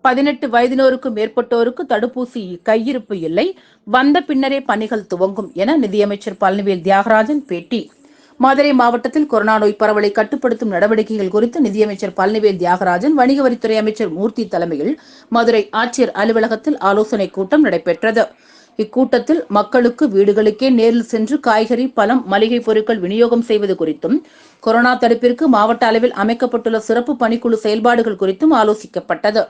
பதினெட்டு வயதினோருக்கும் மேற்பட்டோருக்கு தடுப்பூசி கையிருப்பு இல்லை. வந்த பின்னரே பணிகள் துவங்கும் என நிதியமைச்சர் பழனிவேல் தியாகராஜன் பேட்டி. மதுரை மாவட்டத்தில் கொரோனா நோய் பரவலை கட்டுப்படுத்தும் நடவடிக்கைகள் குறித்து நிதியமைச்சர் பழனிவேல் தியாகராஜன் வணிக வரித்துறை அமைச்சர் மூர்த்தி தலைமையில் மதுரை ஆட்சியர் அலுவலகத்தில் ஆலோசனைக் கூட்டம் நடைபெற்றது. இக்கூட்டத்தில் மக்களுக்கு வீடுகளுக்கே நேரில் சென்று காய்கறி பழம் மளிகை பொருட்கள் விநியோகம் செய்வது குறித்தும் கொரோனா தடுப்பிற்கு மாவட்ட அளவில் அமைக்கப்பட்டுள்ள சிறப்பு பணிக்குழு செயல்பாடுகள் குறித்தும் ஆலோசிக்கப்பட்டது.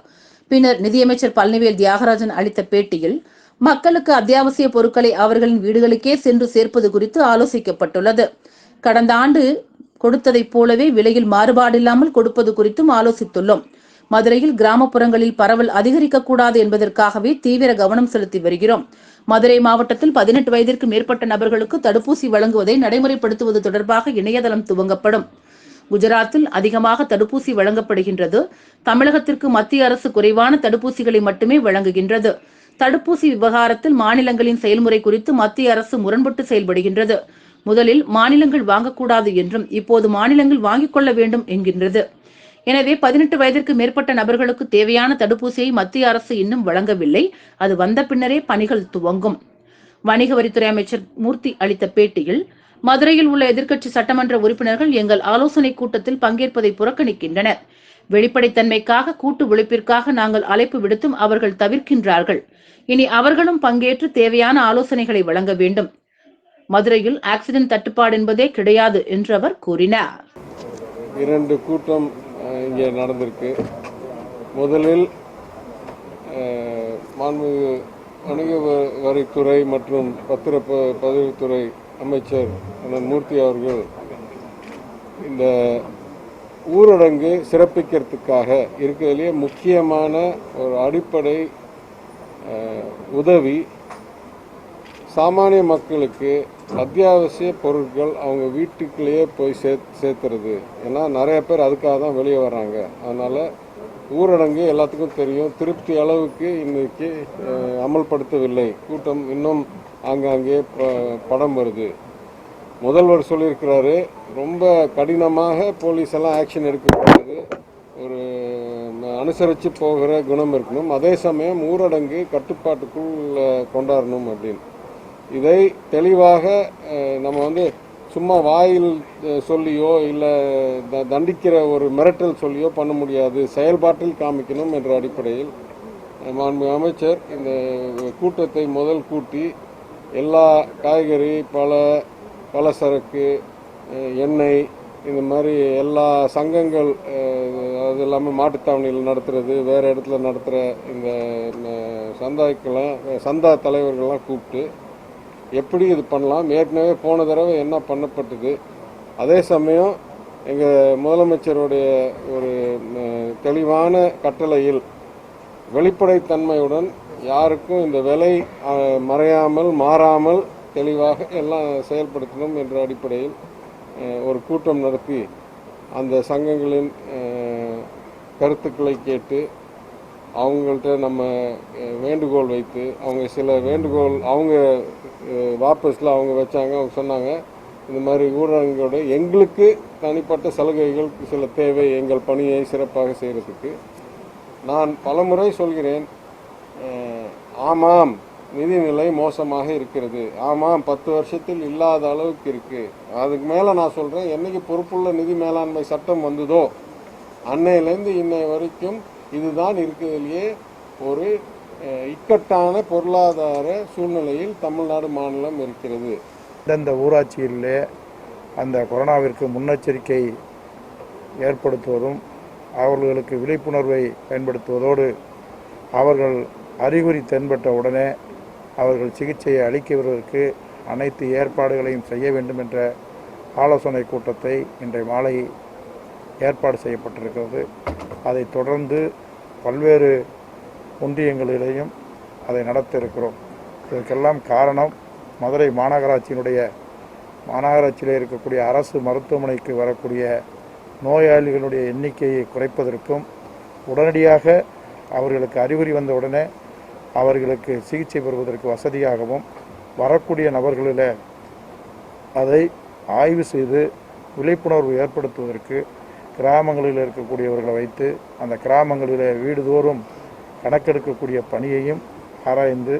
பின்னர் நிதியமைச்சர் பழனிவேல் தியாகராஜன் அளித்த பேட்டியில் மக்களுக்கு அத்தியாவசிய பொருட்களை அவர்களின் வீடுகளுக்கே சென்று சேர்ப்பது குறித்து ஆலோசிக்கப்பட்டுள்ளது. கடந்த ஆண்டு கொடுத்ததைப் போலவே விலையில் மாறுபாடில்லாமல் கொடுப்பது குறித்தும் ஆலோசித்துள்ளோம். மதுரையில் கிராமப்புறங்களில் பரவல் அதிகரிக்கக்கூடாது என்பதற்காகவே தீவிர கவனம் செலுத்தி வருகிறோம். மதுரை மாவட்டத்தில் பதினெட்டு வயதிற்கு மேற்பட்ட நபர்களுக்கு தடுப்பூசி வழங்குவதை நடைமுறைப்படுத்துவது தொடர்பாக இணையதளம் துவங்கப்படும். குஜராத்தில் அதிகமாக தடுப்பூசி வழங்கப்படுகின்றது. தமிழகத்திற்கு மத்திய அரசு குறைவான தடுப்பூசிகளை மட்டுமே வழங்குகின்றது. தடுப்பூசி விவகாரத்தில் மாநிலங்களின் செயல்முறை குறித்து மத்திய அரசு முரண்பட்டு செயல்படுகின்றது. முதலில் மாநிலங்கள் வாங்கக்கூடாது என்றும் இப்போது மாநிலங்கள் வாங்கிக் கொள்ள வேண்டும் என்கின்றது. எனவே பதினெட்டு வயதிற்கு மேற்பட்ட நபர்களுக்கு தேவையான தடுப்பூசியை மத்திய அரசு இன்னும் வழங்கவில்லை. அது வந்த பின்னரே பணிகள் துவங்கும். வணிக வரித்துறை அமைச்சர் மூர்த்தி அளித்த பேட்டியில் மதுரையில் உள்ள எதிர்க்கட்சி சட்டமன்ற உறுப்பினர்கள் எங்கள் ஆலோசனைக் கூட்டத்தில் பங்கேற்பதை புறக்கணிக்கின்றனர். வெளிப்படைத்தன்மைக்காக கூட்டு உழைப்பிற்காக நாங்கள் அழைப்பு விடுத்தும் அவர்கள் தவிர்க்கின்றார்கள். இனி அவர்களும் பங்கேற்று தேவையான ஆலோசனைகளை வழங்க வேண்டும். மதுரையில் ஆக்சிடென்ட் தட்டுப்பாடு என்பதே கிடையாது என்று அவர் கூறினார். இரண்டு கூட்டம் இங்கே நடந்திருக்கு. முதலில் வணிக வரித்துறை மற்றும் பத்திர பதிவுத்துறை அமைச்சர் அண்ணன் மூர்த்தி அவர்கள் இந்த ஊரடங்கு சிறப்பிக்கிறதுக்காக இருக்கிறதுலேயே முக்கியமான ஒரு அடிப்படை உதவி சாமானிய மக்களுக்கு அத்தியாவசிய பொருட்கள் அவங்க வீட்டுக்குள்ளேயே போய் சே சேர்த்துறது. ஏன்னா நிறைய பேர் அதுக்காக தான் வெளியே வர்றாங்க. அதனால் ஊரடங்கு எல்லாத்துக்கும் தெரியும். திருப்தி அளவுக்கு இன்றைக்கி அமல்படுத்தவில்லை. கூட்டம் இன்னும் ஆங்காங்கே ப- படம் வருது. முதல்வர் சொல்லியிருக்கிறாரு ரொம்ப கடினமாக போலீஸ் எல்லாம் ஆக்ஷன் எடுக்கக்கூடாது. ஒரு அனுசரித்து போகிற குணம் இருக்கணும். அதே சமயம் ஊரடங்கு கட்டுப்பாட்டுக்குள் கொண்டாடணும் அப்படின்னு. இதை தெளிவாக நம்ம வந்து சும்மா வாயில் சொல்லியோ இல்லை தண்டிக்கிற ஒரு மிரட்டல் சொல்லியோ பண்ண முடியாது. செயல்பாட்டில் காமிக்கணும் என்ற அடிப்படையில் மாண்பு அமைச்சர் இந்த கூட்டத்தை முதல் கூட்டி எல்லா காய்கறி பழ பலசரக்கு எண்ணெய் இந்த மாதிரி எல்லா சங்கங்கள் அது இல்லாமல் மாட்டுத்தாவணியில் நடத்துறது வேறு இடத்துல நடத்துகிற இந்த சந்தாக்கெல்லாம் சந்தா தலைவர்கள்லாம் கூப்பிட்டு எப்படி இது பண்ணலாம்? ஏற்கனவே போன தடவை என்ன பண்ணப்பட்டது? அதே சமயம் எங்கள் முதலமைச்சருடைய ஒரு தெளிவான கட்டளையில் வெளிப்படைத்தன்மையுடன் யாருக்கும் இந்த விலை மறையாமல் மாறாமல் தெளிவாக எல்லாம் செயல்படுத்தணும் என்ற அடிப்படையில் ஒரு கூட்டம் நடத்தி அந்த சங்கங்களின் கருத்துக்களை கேட்டு அவங்கள்ட்ட நம்ம வேண்டுகோள் வைத்து அவங்க சில வேண்டுகோள் அவங்க வாபஸில் அவங்க வச்சாங்க அவங்க சொன்னாங்க இந்த மாதிரி ஊரடங்கோட எங்களுக்கு தனிப்பட்ட சலுகைகள் சில தேவை எங்கள் பணியை சிறப்பாக செய்கிறதுக்கு நான் பலமுறை சொல்கிறேன் ஆமாம் நிதிநிலை மோசமாக இருக்கிறது. ஆமாம் பத்து வருஷத்தில் இல்லாத அளவுக்கு இருக்குது அதுக்கு மேலே நான் சொல்கிறேன் என்னைக்கு பொறுப்புள்ள நிதி மேலாண்மை சட்டம் வந்ததோ அன்னையிலேருந்து இன்னை வரைக்கும் இதுதான் இருக்கிறதுலையே ஒரு இக்கட்டான பொருளாதார சூழ்நிலையில் தமிழ்நாடு மாநிலம் இருக்கிறது. இந்தந்த ஊராட்சியிலே அந்த கொரோனாவிற்கு முன்னெச்சரிக்கை ஏற்படுத்துவதும் அவர்களுக்கு விழிப்புணர்வை பயன்படுத்துவதோடு அவர்கள் அறிகுறி தென்பட்ட உடனே அவர்கள் சிகிச்சையை அளிக்குவதற்கு அனைத்து ஏற்பாடுகளையும் செய்ய வேண்டும் என்ற ஆலோசனை கூட்டத்தை இன்றைய மாலை ஏற்பாடு செய்யப்பட்டிருக்கிறது. அதை தொடர்ந்து பல்வேறு ஒன்றியங்களிலேயும் அதை நடத்த இருக்கிறோம் இதற்கெல்லாம் காரணம் மதுரை மாநகராட்சியினுடைய மாநகராட்சியில் இருக்கக்கூடிய அரசு மருத்துவமனைக்கு வரக்கூடிய நோயாளிகளுடைய எண்ணிக்கையை குறைப்பதற்கும் உடனடியாக அவர்களுக்கு அறிகுறி வந்த உடனே அவர்களுக்கு சிகிச்சை பெறுவதற்கு வசதியாகவும் வரக்கூடிய நபர்களில் அதை ஆய்வு செய்து விழிப்புணர்வு ஏற்படுத்துவதற்கு கிராமங்களில் இருக்கக்கூடியவர்களை வைத்து அந்த கிராமங்களில் வீடுதோறும் கணக்கெடுக்கக்கூடிய பணியையும் ஆராய்ந்து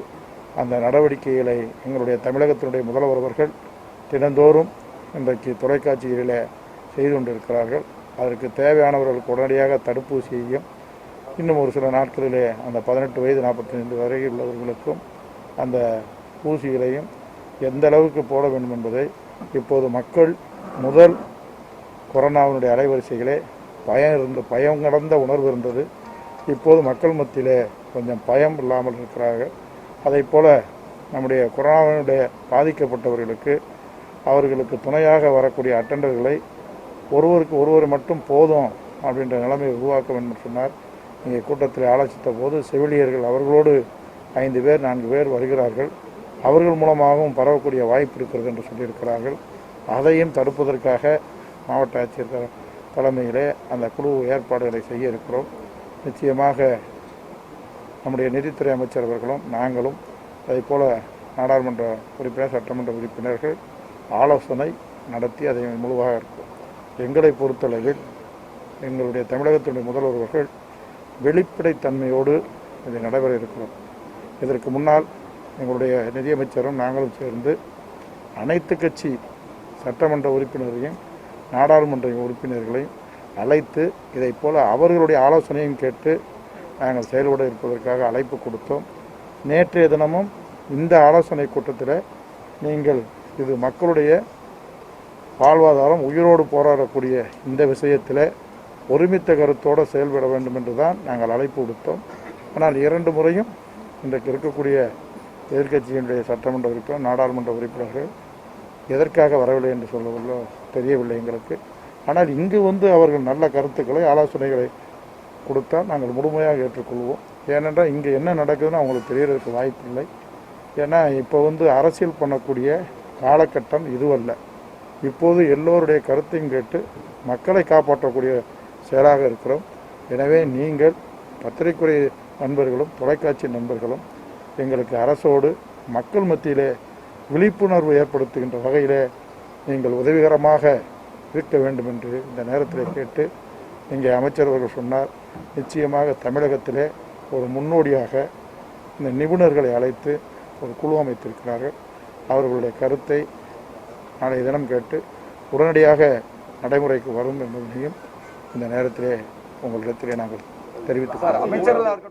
அந்த நடவடிக்கைகளை எங்களுடைய தமிழகத்தினுடைய முதல்வர் அவர்கள் தினந்தோறும் இன்றைக்கு தொலைக்காட்சிகளில் செய்து கொண்டிருக்கிறார்கள். அதற்கு தேவையானவர்களுக்கு உடனடியாக தடுப்பூசியையும் இன்னும் ஒரு சில நாட்களிலே அந்த பதினெட்டு வயது நாற்பத்தைந்து வரை உள்ளவர்களுக்கும் அந்த ஊசிகளையும் எந்த அளவுக்கு போட வேண்டும் என்பதை இப்போது மக்கள் முதல் கொரோனாவினுடைய அலைவரிசைகளே பயம் இருந்த பயம் கடந்த உணர்வு இருந்தது. இப்போது மக்கள் மத்தியிலே கொஞ்சம் பயம் இல்லாமல் இருக்கிறார்கள். அதைப் போல் நம்முடைய கொரோனாவினுடைய பாதிக்கப்பட்டவர்களுக்கு அவர்களுக்கு துணையாக வரக்கூடிய அட்டண்டர்களை ஒருவருக்கு ஒருவர் மட்டும் போதும் அப்படின்ற நிலைமையை உருவாக்க வேண்டும் சொன்னார். இங்கே கூட்டத்தில் ஆலோசித்த போது செவிலியர்கள் அவர்களோடு ஐந்து பேர் நான்கு பேர் வருகிறார்கள். அவர்கள் மூலமாகவும் பரவக்கூடிய வாய்ப்பு இருக்கிறது என்று சொல்லியிருக்கிறார்கள். அதையும் தடுப்பதற்காக மாவட்ட ஆட்சியர் த- தலைமையிலே அந்த குழு ஏற்பாடுகளை செய்ய இருக்கிறோம். நிச்சயமாக நம்முடைய நிதித்துறை அமைச்சர் அவர்களும் நாங்களும் அதைப் போல நாடாளுமன்ற உறுப்பினர் சட்டமன்ற உறுப்பினர்கள் ஆலோசனை நடத்தி அதை முழுவாக இருக்கும். எங்களை பொறுத்தளவில் எங்களுடைய தமிழகத்தினுடைய முதல்வர்கள் வெளிப்படைத்தன்மையோடு இது நடைபெற இருக்கிறோம். இதற்கு முன்னால் எங்களுடைய நிதியமைச்சரும் நாங்களும் சேர்ந்து அனைத்து கட்சி சட்டமன்ற உறுப்பினரையும் நாடாளுமன்ற உறுப்பினர்களையும் அழைத்து இதைப் போல அவர்களுடைய ஆலோசனையும் கேட்டு நாங்கள் செயல்பட இருப்பதற்காக அழைப்பு கொடுத்தோம். நேற்றைய தினமும் இந்த ஆலோசனை கூட்டத்தில் நீங்கள் இது மக்களுடைய வாழ்வாதாரம் உயிரோடு போராடக்கூடிய இந்த விஷயத்தில் ஒருமித்த கருத்தோடு செயல்பட வேண்டும் என்று தான் நாங்கள் அழைப்பு விடுத்தோம். ஆனால் இரண்டு முறையும் இன்றைக்கு இருக்கக்கூடிய எதிர்க்கட்சியினுடைய சட்டமன்ற உறுப்பினர் நாடாளுமன்ற உறுப்பினர்கள் எதற்காக வரவில்லை என்று சொல்லவில்லை தெரியவில்லை எங்களுக்கு. ஆனால் இங்கு வந்து அவர்கள் நல்ல கருத்துக்களை ஆலோசனைகளை கொடுத்தால் நாங்கள் முழுமையாக ஏற்றுக்கொள்வோம். ஏனென்றால் இங்கே என்ன நடக்குதுன்னு அவங்களுக்கு தெரியறதுக்கு வாய்ப்பில்லை. ஏன்னா இப்போ வந்து அரசியல் பண்ணக்கூடிய காலகட்டம் இதுவல்ல. இப்போது எல்லோருடைய கருத்தையும் கேட்டு மக்களை காப்பாற்றக்கூடிய செயலாக இருக்கிறோம். எனவே நீங்கள் பத்திரிகை நண்பர்களும் தொலைக்காட்சி நண்பர்களும் எங்களுக்கு அரசோடு மக்கள் மத்தியிலே விழிப்புணர்வு ஏற்படுத்துகின்ற வகையிலே நீங்கள் உதவிகரமாக இருக்க வேண்டும் என்று இந்த நேரத்தில் கேட்டு இங்கே அமைச்சர் அவர்கள் சொன்னார். நிச்சயமாக தமிழகத்திலே ஒரு முன்னோடியாக இந்த நிபுணர்களை அழைத்து ஒரு குழு அமைத்திருக்கிறார்கள். அவர்களுடைய கருத்தை நாளைய தினம் கேட்டு உடனடியாக நடைமுறைக்கு வரும் என்பதையும் இந்த நேரத்திலே உங்களிடத்திலே நாங்கள் இருக்கட்டும்